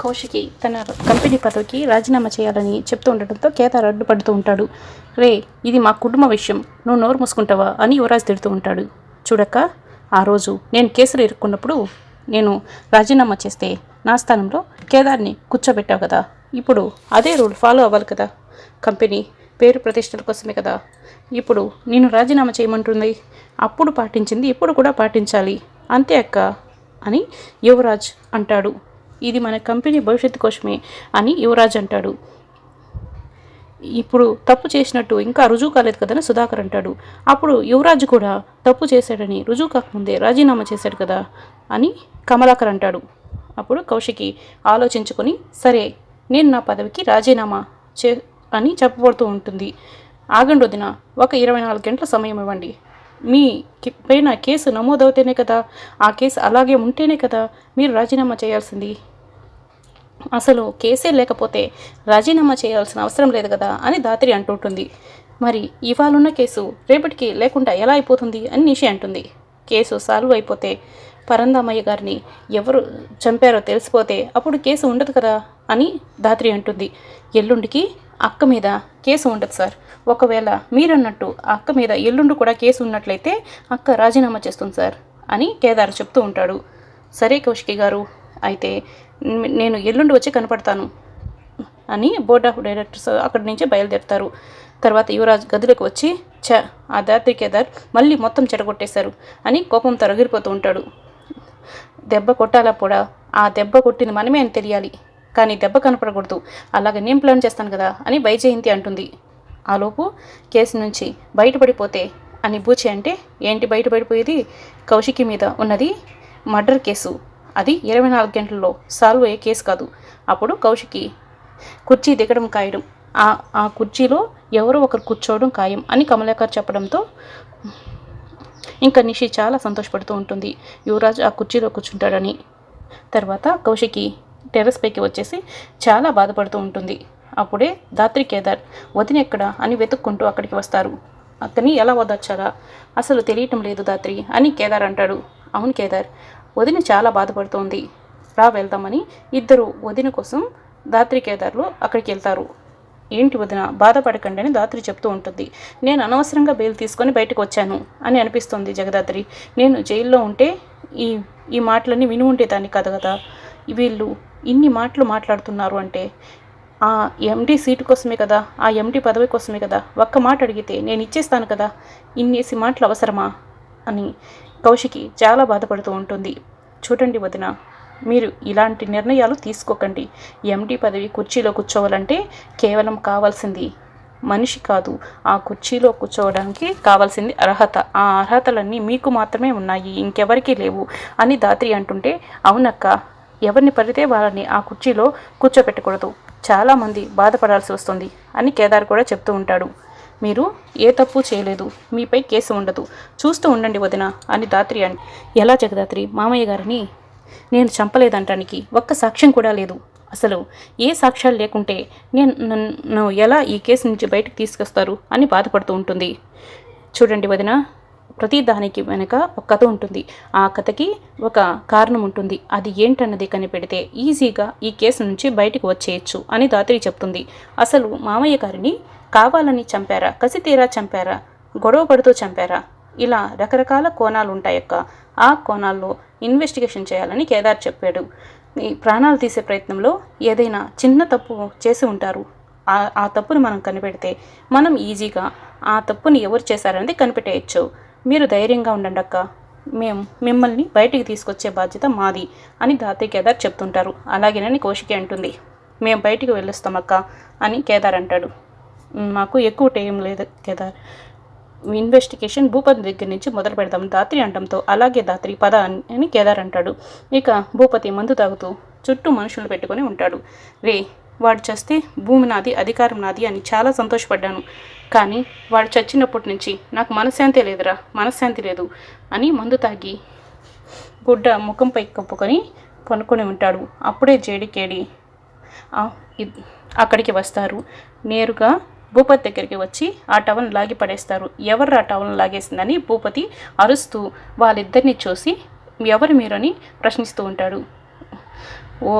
కౌశికి తన కంపెనీ పదవికి రాజీనామా చేయాలని చెప్తూ ఉండటంతో కేదార్ అడ్డుపడుతూ ఉంటాడు. రే ఇది మా కుటుంబ విషయం. నువ్వు నోరు మూసుకుంటావా అని యువరాజ్ తిడుతూ ఉంటాడు. చూడక్క ఆ రోజు నేను కేసులు ఇరుక్కున్నప్పుడు నేను రాజీనామా చేస్తే నా స్థానంలో కేదార్ని కూర్చోబెట్టావు కదా. ఇప్పుడు అదే రూల్ ఫాలో అవ్వాలి కదా. కంపెనీ పేరు ప్రతిష్టల కోసమే కదా. ఇప్పుడు నేను రాజీనామా చేయమంటుంది. అప్పుడు పాటించింది ఇప్పుడు కూడా పాటించాలి. అంతే అక్క అని యువరాజ్ అంటాడు. ఇది మన కంపెనీ భవిష్యత్తు కోసమే అని యువరాజ్ అంటాడు. ఇప్పుడు తప్పు చేసినట్టు ఇంకా రుజువు కాలేదు కదని సుధాకర్ అంటాడు. అప్పుడు యువరాజ్ కూడా తప్పు చేశాడని రుజువు కాకముందే రాజీనామా చేశాడు కదా అని కమలాకర్ అంటాడు. అప్పుడు కౌశికి ఆలోచించుకొని సరే నేను నా పదవికి రాజీనామా చే అని చెప్పబడుతూ ఉంటుంది. ఆగండి వదిన ఒక ఇరవై నాలుగు గంటల సమయం ఇవ్వండి. మీ పైన కేసు నమోదవుతేనే కదా ఆ కేసు అలాగే ఉంటేనే కదా మీరు రాజీనామా చేయాల్సింది. అసలు కేసే లేకపోతే రాజీనామా చేయాల్సిన అవసరం లేదు కదా అని దాత్రి అంటుంటుంది. మరి ఇవాళున్న కేసు రేపటికి లేకుండా ఎలా అయిపోతుంది అని నిషి అంటుంది. కేసు సాల్వ్ అయిపోతే పరందామయ్య గారిని ఎవరు చంపారో తెలిసిపోతే అప్పుడు కేసు ఉండదు కదా అని దాత్రి అంటుంది. ఎల్లుండికి అక్క మీద కేసు ఉండదు సార్. ఒకవేళ మీరన్నట్టు ఆ అక్క మీద ఎల్లుండి కూడా కేసు ఉన్నట్లయితే అక్క రాజీనామా చేస్తుంది సార్ అని కేదార్ చెప్తూ ఉంటాడు. సరే కౌశికి గారు అయితే నేను ఎల్లుండి వచ్చి కనపడతాను అని బోర్డ్ ఆఫ్ డైరెక్టర్స్ అక్కడి నుంచి బయలుదేరుతారు. తర్వాత యువరాజ్ గదిలోకి వచ్చి చ ఆ దాత్రి కేదార్ మళ్ళీ మొత్తం చెడగొట్టేశారు అని కోపం తరగిరిపోతూ ఉంటాడు. దెబ్బ కొట్టాలా కూడా? ఆ దెబ్బ కొట్టింది మనమే అని తెలియాలి. కానీ దెబ్బ కనపడకూడదు. అలాగే నేను ప్లాన్ చేస్తాను కదా అని వైజయంతి అంటుంది. ఆలోపు కేసు నుంచి బయటపడిపోతే అని బూచి అంటే ఏంటి బయటపడిపోయేది? కౌశికి మీద ఉన్నది మర్డర్ కేసు. అది ఇరవై నాలుగు గంటల్లో సాల్వ్ అయ్యే కేసు కాదు. అప్పుడు కౌశికి కుర్చీ దిగడం ఖాయడం ఆ ఆ కుర్చీలో ఎవరో ఒకరు కూర్చోవడం ఖాయం అని కమలాకర్ చెప్పడంతో ఇంకా నిషి చాలా సంతోషపడుతూ ఉంటుంది. యువరాజ్ ఆ కుర్చీలో కూర్చుంటాడని. తర్వాత కౌశికి టెర్రస్ పైకి వచ్చేసి చాలా బాధపడుతూ ఉంటుంది. అప్పుడే దాత్రి కేదార్ వదిన ఎక్కడ? అని వెతుక్కుంటూ అక్కడికి వస్తారు. అతని ఎలా వదచ్చాలా అసలు తెలియటం లేదు దాత్రి అని కేదార్ అంటాడు. అవును కేదార్ వదిన చాలా బాధపడుతోంది. రా వెళ్దామని ఇద్దరు వదిన కోసం దాత్రి కేదార్లో అక్కడికి వెళ్తారు. ఏంటి వదిన బాధపడకండి అని దాత్రి చెప్తూ ఉంటుంది. నేను అనవసరంగా బెయిల్ తీసుకొని బయటకు వచ్చాను అని అనిపిస్తుంది జగదాత్రి. నేను జైల్లో ఉంటే ఈ ఈ మాటలన్నీ విని ఉండేదాన్ని కదా కదా. వీళ్ళు ఇన్ని మాటలు మాట్లాడుతున్నారు అంటే ఆ ఎండి సీటు కోసమే కదా ఆ ఎండి పదవి కోసమే కదా ఒక్క మాట అడిగితే నేను ఇచ్చేస్తాను కదా ఇన్నేసి మాటలు అవసరమా? అని కౌశికి చాలా బాధపడుతూ ఉంటుంది. చూడండి వదిన మీరు ఇలాంటి నిర్ణయాలు తీసుకోకండి. ఎండి పదవి కుర్చీలో కూర్చోవాలంటే కేవలం కావాల్సింది మనిషి కాదు ఆ కుర్చీలో కూర్చోవడానికి కావాల్సింది అర్హత. ఆ అర్హతలన్నీ మీకు మాత్రమే ఉన్నాయి ఇంకెవరికీ లేవు అని దాత్రి అంటుంటే అవునక్క ఎవరిని పడితే వాళ్ళని ఆ కుర్చీలో కూర్చోపెట్టకూడదు. చాలామంది బాధపడాల్సి వస్తుంది అని కేదార్ కూడా చెప్తూ ఉంటాడు. మీరు ఏ తప్పు చేయలేదు. మీపై కేసు ఉండదు. చూస్తూ ఉండండి వదిన అని దాత్రి అని ఎలా జగదాత్రి? మామయ్య గారిని నేను చంపలేదంటానికి ఒక్క సాక్ష్యం కూడా లేదు. అసలు ఏ సాక్ష్యాలు లేకుంటే నేను నన్ను ఎలా ఈ కేసు నుంచి బయటకు తీసుకొస్తారు అని బాధపడుతూ ఉంటుంది. చూడండి వదిన ప్రతి దానికి వెనక ఒక కథ ఉంటుంది. ఆ కథకి ఒక కారణం ఉంటుంది. అది ఏంటన్నది కనిపెడితే ఈజీగా ఈ కేసు నుంచి బయటకు వచ్చేయచ్చు అని దాత్రి చెప్తుంది. అసలు మామయ్య గారిని కావాలని చంపారా? కసి తీరా చంపారా? గొడవ పడుతూ చంపారా? ఇలా రకరకాల కోణాలు ఉంటాయక్క. ఆ కోణాల్లో ఇన్వెస్టిగేషన్ చేయాలని కేదార్ చెప్పాడు. ఈ ప్రాణాలు తీసే ప్రయత్నంలో ఏదైనా చిన్న తప్పు చేసి ఉంటారు. ఆ ఆ తప్పును మనం కనిపెడితే మనం ఈజీగా ఆ తప్పుని ఎవరు చేశారనేది కనిపెట్టేయచ్చు. మీరు ధైర్యంగా ఉండండి అక్క. మేము మిమ్మల్ని బయటికి తీసుకొచ్చే బాధ్యత మాది అని దాతి కేదార్ చెప్తుంటారు. అలాగేనని కోషికి అంటుంది. మేము బయటికి వెళ్ళొస్తాం అక్క అని కేదార్ అంటాడు. మాకు ఎక్కువ టైం లేదు కేదార్. ఇన్వెస్టిగేషన్ భూపతి దగ్గర నుంచి మొదలు పెడదాం దాత్రి అంటంతో అలాగే దాత్రి పద అని కేదార్ అంటాడు. ఇక భూపతి మందు తాగుతూ చుట్టూ మనుషులు పెట్టుకొని ఉంటాడు. రే వాడు చస్తే భూమి నాది అధికారం నాది అని చాలా సంతోషపడ్డాను. కానీ వాడు చచ్చినప్పటి నుంచి నాకు మనశ్శాంతి లేదురా మనశ్శాంతి లేదు అని మందు తాగి గుడ్డ ముఖంపై కప్పుకొని పనుకొని ఉంటాడు. అప్పుడే జేడికేడి అక్కడికి వస్తారు. నేరుగా భూపతి దగ్గరికి వచ్చి ఆ టవల్ని లాగి పడేస్తారు. ఎవరు ఆ టవల్ని లాగేసిందని భూపతి అరుస్తూ వాళ్ళిద్దరిని చూసి ఎవరు మీరు అని ప్రశ్నిస్తూ ఉంటాడు. ఓ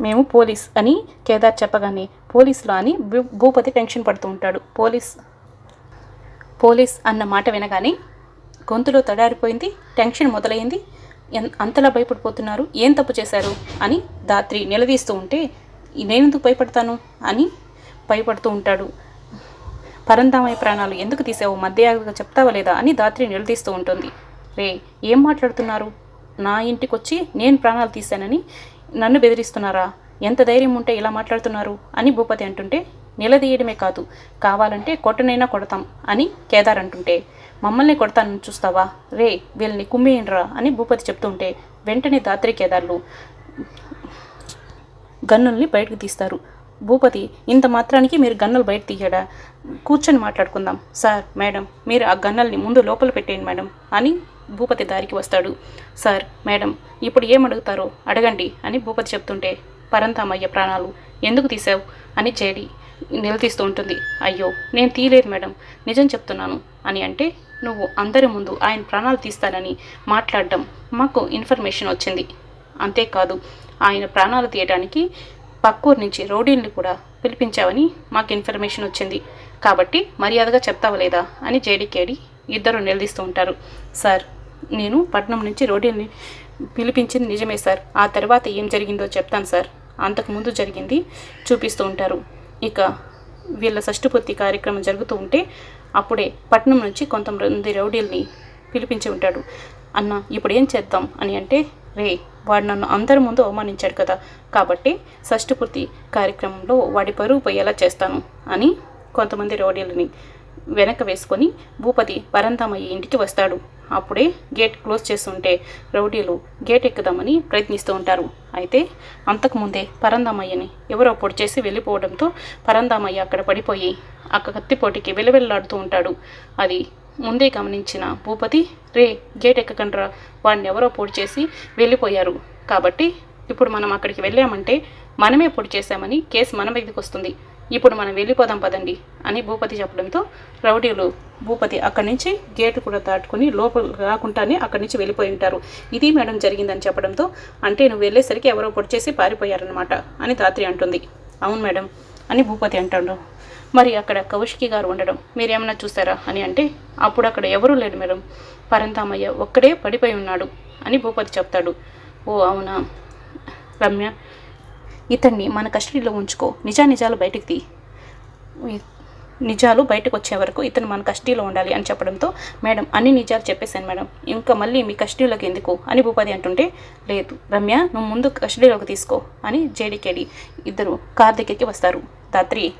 మేము పోలీస్ అని కేదార్ చెప్పగానే పోలీసులు అని భూ- భూపతి టెన్షన్ పడుతూ ఉంటాడు. పోలీస్ పోలీస్ అన్న మాట వినగానే గొంతులో తడారిపోయింది టెన్షన్ మొదలైంది. అంతలా భయపడిపోతున్నారు ఏం తప్పు చేశారు అని దాత్రి నిలదీస్తూ ఉంటే నేనెందుకు భయపడతాను అని భయపడుతూ ఉంటాడు. పరంధామయ ప్రాణాలు ఎందుకు తీసావు మధ్యగా చెప్తావా లేదా అని దాత్రి నిలదీస్తూ ఉంటుంది. రే ఏం మాట్లాడుతున్నారు? నా ఇంటికి వచ్చి నేను ప్రాణాలు తీశానని నన్ను బెదిరిస్తున్నారా? ఎంత ధైర్యం ఉంటే ఇలా మాట్లాడుతున్నారు? అని భూపతి అంటుంటే నిలదీయడమే కాదు. కావాలంటే కొట్టనైనా కొడతాం అని కేదార్ అంటుంటే మమ్మల్ని కొడతానని చూస్తావా? రే వీళ్ళని కుమ్మేయండిరా అని భూపతి చెప్తుంటే వెంటనే దాత్రి కేదార్లు గన్నుల్ని బయటకు తీస్తారు. భూపతి ఇంత మాత్రానికి మీరు గన్నులు బయట తీయడా? కూర్చొని మాట్లాడుకుందాం. సార్ మేడం మీరు ఆ గన్నల్ని ముందు లోపల పెట్టేయండి మేడం అని భూపతి దారికి వస్తాడు. సార్ మేడం ఇప్పుడు ఏమడుగుతారో అడగండి అని భూపతి చెప్తుంటే పరంతామయ్య ప్రాణాలు ఎందుకు తీసావు అని చేడి నిలదీస్తూ ఉంటుంది. అయ్యో నేను తీయలేదు మేడం నిజం చెప్తున్నాను అని అంటే నువ్వు అందరి ముందు ఆయన ప్రాణాలు తీస్తానని మాట్లాడడం మాకు ఇన్ఫర్మేషన్ వచ్చింది. అంతేకాదు ఆయన ప్రాణాలు తీయడానికి పక్కూరు నుంచి రౌడీల్ని కూడా పిలిపించావని మాకు ఇన్ఫర్మేషన్ వచ్చింది. కాబట్టి మర్యాదగా చెప్తావా లేదా? అని జేడీకేడి ఇద్దరు నిలదీస్తూ ఉంటారు. సార్ నేను పట్నం నుంచి రౌడీల్ని పిలిపించింది నిజమే సార్. ఆ తర్వాత ఏం జరిగిందో చెప్తాను సార్. అంతకుముందు జరిగింది చూపిస్తూ ఉంటారు. ఇక వీళ్ళ షష్టిపూర్తి కార్యక్రమం జరుగుతూ ఉంటే అప్పుడే పట్నం నుంచి కొంతమంది రౌడీల్ని పిలిపించి ఉంటాడు. అన్న ఇప్పుడు ఏం చేద్దాం? అని అంటే రే వాడు నన్ను అందరి ముందు అవమానించాడు కదా. కాబట్టి షష్టిపూర్తి కార్యక్రమంలో వాడి పరువు పోయేలా చేస్తాను అని కొంతమంది రౌడీలని వెనక వేసుకొని భూపతి పరంతమయ్య ఇంటికి వస్తాడు. అప్పుడే గేట్ క్లోజ్ చేస్తుంటే రౌడీలు గేట్ ఎక్కుదామని ప్రయత్నిస్తూ ఉంటారు. అయితే అంతకుముందే పరందామయ్యని ఎవరో పొడి చేసి వెళ్ళిపోవడంతో పరందామయ్య అక్కడ పడిపోయి ఆ కత్తిపోటికి వెలువెల్లాడుతూ ఉంటాడు. అది ముందే గమనించిన భూపతి రే గేట్ ఎక్కకండ్రా వాడిని ఎవరో పొడి చేసి వెళ్ళిపోయారు. కాబట్టి ఇప్పుడు మనం అక్కడికి వెళ్ళామంటే మనమే పొడి చేశామని కేసు మన మీదకి వస్తుంది. ఇప్పుడు మనం వెళ్ళిపోదాం పదండి అని భూపతి చెప్పడంతో రౌడీలు భూపతి అక్కడి నుంచి గేటు కూడా దాటుకుని లోపల రాకుండానే అక్కడి నుంచి వెళ్ళిపోయి ఉంటారు. ఇది మేడం జరిగిందని చెప్పడంతో అంటే నువ్వు వెళ్ళేసరికి ఎవరో పొడి చేసి పారిపోయారనమాట అని ధాత్రి అంటుంది. అవును మేడం అని భూపతి అంటాడు. మరి అక్కడ కౌశికి గారు ఉండడం మీరేమన్నా చూసారా అని అంటే అప్పుడు అక్కడ ఎవరూ లేడు మేడం. పరంతామయ్య ఒక్కడే పడిపోయి ఉన్నాడు అని భూపతి చెప్తాడు. ఓ అవునా? రమ్య ఇతన్ని మన కస్టడీలో ఉంచుకో. నిజానిజాలు బయటికి తీ. నిజాలు బయటకు వచ్చే వరకు ఇతను మన కస్టడీలో ఉండాలి అని చెప్పడంతో మేడం అన్ని నిజాలు చెప్పేశాను మేడం. ఇంకా మళ్ళీ మీ కస్టడీలోకి ఎందుకు? అని భూపతి అంటుంటే లేదు. రమ్య నువ్వు ముందు కస్టడీలోకి తీసుకో అని జేడికేడి ఇద్దరు కార్ దగ్గరికి వస్తారు. దాత్రి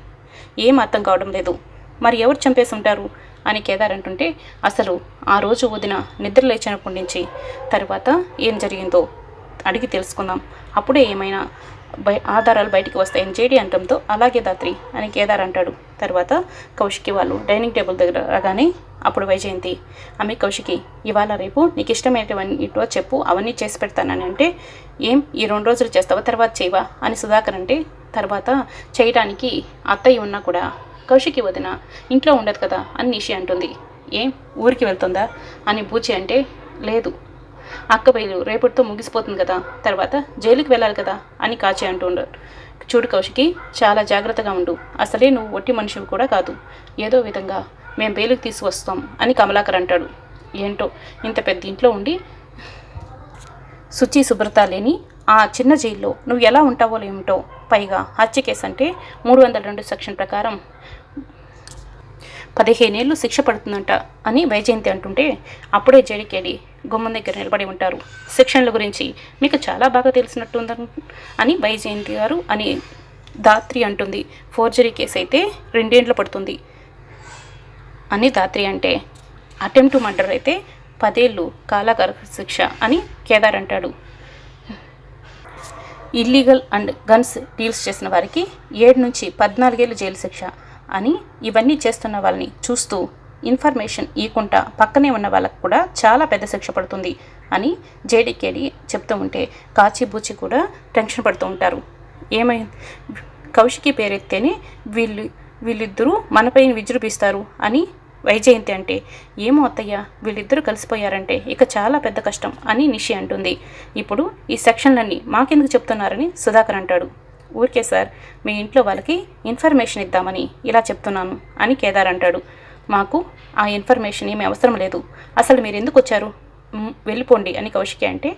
ఏం అర్థం కావడం లేదు. మరి ఎవరు చంపేసి ఉంటారు అని కేదార్ అంటుంటే అసలు ఆ రోజు వదిన నిద్ర లేచినప్పటి నుంచి తర్వాత ఏం జరిగిందో అడిగి తెలుసుకుందాం. అప్పుడే ఏమైనా ఆధారాలు బయటికి వస్తాయని జేడి అంటంతో అలాగే దాత్రి అని కేదార్ అంటాడు. తర్వాత కౌశికి వాళ్ళు డైనింగ్ టేబుల్ దగ్గర రాగానే అప్పుడు వైజయంతి ఆమె కౌశికి ఇవాళ రేపు నీకు ఇష్టమైనటువంటివో చెప్పు అవన్నీ చేసి పెడతానని అంటే ఏం? ఈ రెండు రోజులు చేస్తావా? తర్వాత చేయవా? అని సుధాకర్ అంటే తర్వాత చేయడానికి అత్తయ్య ఉన్నా కూడా కౌశికి వదిన ఇంట్లో ఉండదు కదా అని నిషి అంటుంది. ఏం? ఊరికి వెళ్తుందా? అని బూచి అంటే లేదు అక్క బయలు రేపటితో ముగిసిపోతుంది కదా తర్వాత జైలుకి వెళ్ళాలి కదా అని కాచి ఉండరు చూడు కౌశికి చాలా జాగ్రత్తగా ఉండు. అసలే నువ్వు ఒట్టి మనిషివి కూడా కాదు. ఏదో విధంగా మేము బెయిలుకి తీసుకొస్తాం అని కమలాకర్ అంటాడు. ఏంటో ఇంత పెద్ద ఇంట్లో ఉండి? శుచి శుభ్రత లేని ఆ చిన్న జైల్లో నువ్వు ఎలా ఉంటావో ఏమిటో పైగా హత్య కేసు అంటే మూడు వందల రెండు సెక్షన్ ప్రకారం పదిహేనేళ్ళు శిక్ష పడుతుందంట అని వైజయంతి అంటుంటే అప్పుడే జడికేడి గుమ్మం దగ్గర నిలబడి ఉంటారు. శిక్షణల గురించి మీకు చాలా బాగా తెలిసినట్టు అని వైజయంతి గారు అని దాత్రి అంటుంది. ఫోర్జరీ కేసు అయితే రెండేండ్లు పడుతుంది. అని దాత్రి అంటే అటెంప్ట్ మర్డర్ అయితే పదేళ్ళు కాలాగార శిక్ష అని కేదార్ అంటాడు. ఇల్లీగల్ అండ్ గన్స్ డీల్స్ చేసిన వారికి ఏడు నుంచి పద్నాలుగేళ్ళు జైలు శిక్ష అని ఇవన్నీ చేస్తున్న వాళ్ళని చూస్తూ ఇన్ఫర్మేషన్ ఇవ్వకుండా పక్కనే ఉన్న వాళ్ళకు కూడా చాలా పెద్ద శిక్ష పడుతుంది అని జేడీకేడి చెప్తూ ఉంటే కాచిబూచి కూడా టెన్షన్ పడుతూ ఉంటారు. ఏమై కౌశికి పేరెత్తేనే వీళ్ళు వీళ్ళిద్దరూ మనపై విజృంభిస్తారు అని వైజయంతి అంటే ఏమో అత్తయ్య వీళ్ళిద్దరూ కలిసిపోయారంటే ఇక చాలా పెద్ద కష్టం అని నిషి అంటుంది. ఇప్పుడు ఈ సెక్షన్లన్నీ మాకెందుకు చెప్తున్నారని సుధాకర్ అంటాడు. ఊరికే సార్ మీ ఇంట్లో వాళ్ళకి ఇన్ఫర్మేషన్ ఇద్దామని ఇలా చెప్తున్నాను అని కేదార్ అంటాడు. మాకు ఆ ఇన్ఫర్మేషన్ ఏమీ అవసరం లేదు. అసలు మీరు ఎందుకు వచ్చారు? వెళ్ళిపోండి అని కౌశికి అంటే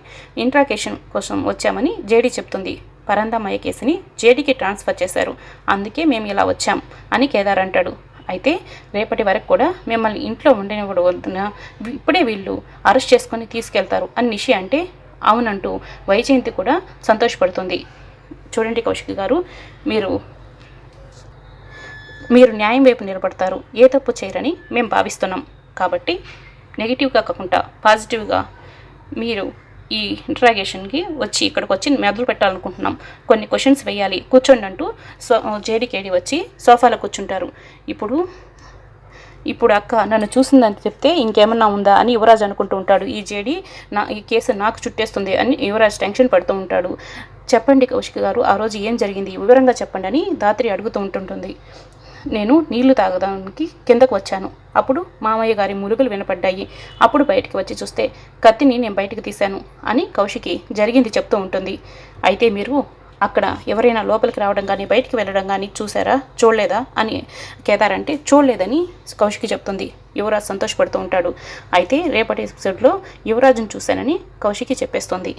ఇంట్రాకేషన్ కోసం వచ్చామని జేడీ చెప్తుంది. పరందామయ్య కేసుని జేడీకి ట్రాన్స్ఫర్ చేశారు. అందుకే మేము ఇలా వచ్చాం అని కేదార్ అంటాడు. అయితే రేపటి వరకు కూడా మిమ్మల్ని ఇంట్లో ఉండనివ్వడం ఇప్పుడే వీళ్ళు అరెస్ట్ చేసుకొని తీసుకెళ్తారు అని నిషి అంటే అవునంటూ వైజయంతి కూడా సంతోషపడుతుంది. చూడండి కౌశిక్ గారు మీరు మీరు న్యాయం వైపు నిలబడతారు. ఏ తప్పు చేయరని మేము భావిస్తున్నాం. కాబట్టి నెగిటివ్గా కాకుండా పాజిటివ్గా మీరు ఈ ఇంటరాగేషన్కి వచ్చి ఇక్కడికి వచ్చి మెదలు పెట్టాలనుకుంటున్నాం. కొన్ని క్వశ్చన్స్ వేయాలి. కూర్చోండి అంటూ సో జేడీకేడి వచ్చి సోఫాలో కూర్చుంటారు. ఇప్పుడు ఇప్పుడు అక్క నన్ను చూసిందని చెప్తే ఇంకేమన్నా ఉందా అని యువరాజ్ అనుకుంటూ ఉంటాడు. ఈ జేడి నా ఈ కేసు నాకు చుట్టేస్తుంది అని యువరాజ్ టెన్షన్ పడుతూ ఉంటాడు. చెప్పండి కౌశిక్ గారు ఆ రోజు ఏం జరిగింది? వివరంగా చెప్పండి అని దాత్రి అడుగుతూ ఉంటుంటుంది. నేను నీళ్ళు తాగడానికి కిందకు వచ్చాను. అప్పుడు మామయ్య గారి మురుగులు వినపడ్డాయి. అప్పుడు బయటికి వచ్చి చూస్తే కత్తిని నేను బయటకు తీశాను అని కౌశికి జరిగింది చెప్తూ ఉంటుంది. అయితే మీరు అక్కడ ఎవరైనా లోపలికి రావడం కానీ బయటికి వెళ్ళడం కానీ చూసారా చూడలేదా? అని కేదార్ అంటే చూడలేదని కౌశికి చెప్తుంది. యువరాజ్ సంతోషపడుతూ ఉంటాడు. అయితే రేపటి ఎపిసోడ్లో యువరాజును చూశానని కౌశికి చెప్పేస్తుంది.